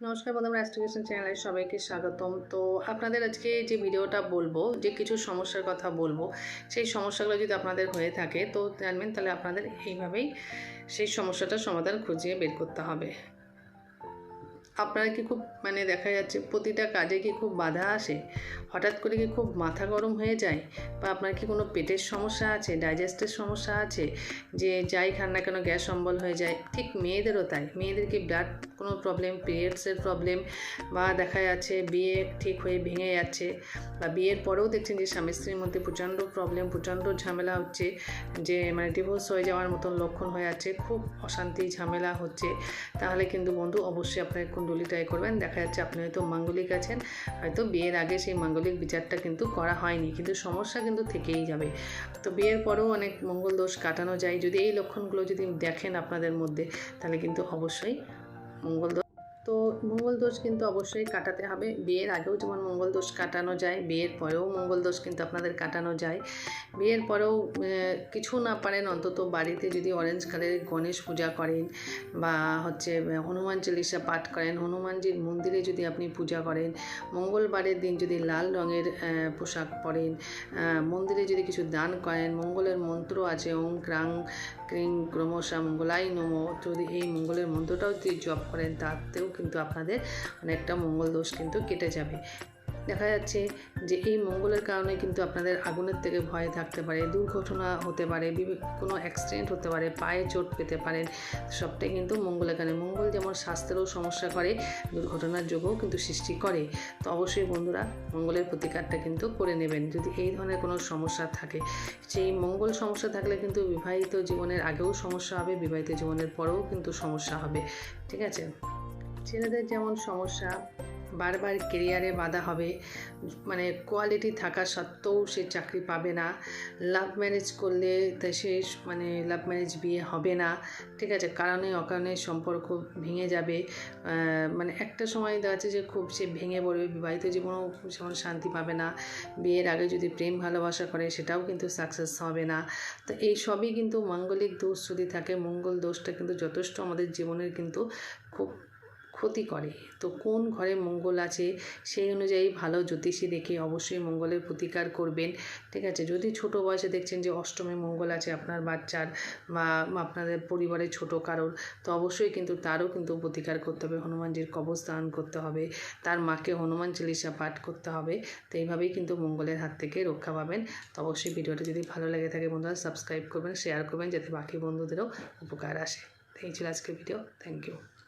নমস্কার বন্ধুরা অ্যাস্ট্রিগেশন চ্যানেলে সবাইকে স্বাগতম। তো আপনাদের আজকে যে ভিডিওটা বলব, যে কিছু সমস্যার কথা বলব, সেই সমস্যাগুলো যদি আপনাদের হয়ে থাকে, তো জানবেন তাহলে আপনাদের এইভাবেই সেই সমস্যাটার সমাধান খুঁজিয়ে বের করতে হবে। আপনারা কি খুব মানে দেখা যাচ্ছে প্রতিটা কাজে কি খুব বাধা আসে? হঠাৎ করে কি খুব মাথা গরম হয়ে যায়? বা আপনার কি কোনো পেটের সমস্যা আছে, ডাইজেস্টের সমস্যা আছে? যে যাই খান না কেন গ্যাস অম্বল হয়ে যায়, ঠিক মেয়েদেরও তাই। মেয়েদের কি ব্লাড কোনো প্রবলেম পিরিয়ডসের প্রবলেম বা দেখা যাচ্ছে বিয়ে ঠিক হয়ে ভেঙে যাচ্ছে? বা বিয়ের পরেও দেখছেন যে স্বামী স্ত্রীর মধ্যে প্রচণ্ড প্রবলেম প্রচণ্ড ঝামেলা হচ্ছে? যে মানে ডিভোর্স হয়ে যাওয়ার মতন লক্ষণ হয়ে যাচ্ছে, খুব অশান্তি ঝামেলা হচ্ছে। তাহলে কিন্তু বন্ধু অবশ্যই আপনার কুণ্ডলি ট্রাই করবেন। দেখা যাচ্ছে আপনি হয়তো মাঙ্গলিক আছেন, হয়তো বিয়ের আগে সেই মাঙ্গলিক বিচারটা কিন্তু করা হয়নি, কিন্তু সমস্যা কিন্তু থেকেই যাবে। তো বিয়ের পরেও অনেক মঙ্গল দোষ কাটানো যায়। যদি এই লক্ষণগুলো যদি দেখেন আপনাদের মধ্যে, তাহলে কিন্তু অবশ্যই মঙ্গল দোষ তো মঙ্গল দোষ কিন্তু অবশ্যই কাটাতে হবে। বিয়ের আগেও যেমন মঙ্গল দোষ কাটানো যায়, বিয়ের পরেও মঙ্গল দোষ কিন্তু আপনাদের কাটানো যায়। বিয়ের পরেও কিছু না পারেন অন্তত বাড়িতে যদি অরেঞ্জ কালারের গণেশ পূজা করেন বা হচ্ছে হনুমান চল্লিশা পাঠ করেন, হনুমানজির মন্দিরে যদি আপনি পূজা করেন, মঙ্গলবারের দিন যদি লাল রঙের পোশাক পরেন মন্দিরে যদি কিছু দান করেন, মঙ্গলের মন্ত্র আছে, ওং ক্রাং ক্রিং ক্রমশা মঙ্গলাই নম, যদি এই মঙ্গলের মন্ত্রটাও যদি জপ করেন, তাতেও কিন্তু আপনাদের অনেকটা মঙ্গল দোষ কিন্তু কেটে যাবে। দেখা যাচ্ছে যে এই মঙ্গলের কারণে কিন্তু আপনাদের আগুনের থেকে ভয় থাকতে পারে, দুর্ঘটনা হতে পারে কোনো অ্যাক্সিডেন্ট হতে পারে, পায়ে চোট পেতে পারেন, সবটাই কিন্তু মঙ্গলের কারণে। মঙ্গল যেমন স্বাস্থ্যেরও সমস্যা করে, দুর্ঘটনার যোগও কিন্তু সৃষ্টি করে। তো অবশ্যই বন্ধুরা মঙ্গলের প্রতিকারটা কিন্তু করে নেবেন। যদি এই ধরনের কোনো সমস্যা থাকে, সেই মঙ্গল সমস্যা থাকলে কিন্তু বিবাহিত জীবনের আগেও সমস্যা হবে, বিবাহিত জীবনের পরেও কিন্তু সমস্যা হবে। ঠিক আছে? ছেলেদের যেমন সমস্যা, বারবার কেরিয়ারে বাধা হবে মানে কোয়ালিটি থাকা সত্ত্বেও সে চাকরি পাবে না লাভ ম্যারেজ করলে সে মানে লাভ ম্যারেজ বিয়ে হবে না, ঠিক আছে? কারণে অকারণে সম্পর্ক ভেঙে যাবে। মানে একটা সময় দেখা যাচ্ছে যে খুব সে ভেঙে পড়বে, বিবাহিত জীবনেও যেমন শান্তি পাবে না, বিয়ের আগে যদি প্রেম ভালোবাসা করে সেটাও কিন্তু সাকসেস হবে না। তো এই সবই কিন্তু মাঙ্গলিক দোষ যদি থাকে, মঙ্গল দোষটা কিন্তু যথেষ্ট আমাদের জীবনের কিন্তু খুব ক্ষতি করে। তো কোন ঘরে মঙ্গল আছে সেই অনুযায়ী ভালো জ্যোতিষী দেখে অবশ্যই মঙ্গলের প্রতিকার করবেন। ঠিক আছে? যদি ছোট বয়সে দেখছেন যে অষ্টমী মঙ্গল আছে আপনার বাচ্চার বা আপনাদের পরিবারের ছোট কারোর, তো অবশ্যই কিন্তু তারও কিন্তু প্রতিকার করতে হবে। হনুমানজির কবচ দান করতে হবে। তার মাকে হনুমান চালিশা পাঠ করতে হবে। তো এইভাবেই কিন্তু মঙ্গলের হাত থেকে রক্ষা পাবেন। তো অবশ্যই ভিডিওটা যদি ভালো লেগে থাকে বন্ধুরা, সাবস্ক্রাইব করবেন, শেয়ার করবেন, যাতে বাকি বন্ধুদেরও উপকার আসে। এই ছিল আজকের ভিডিও। Thank you.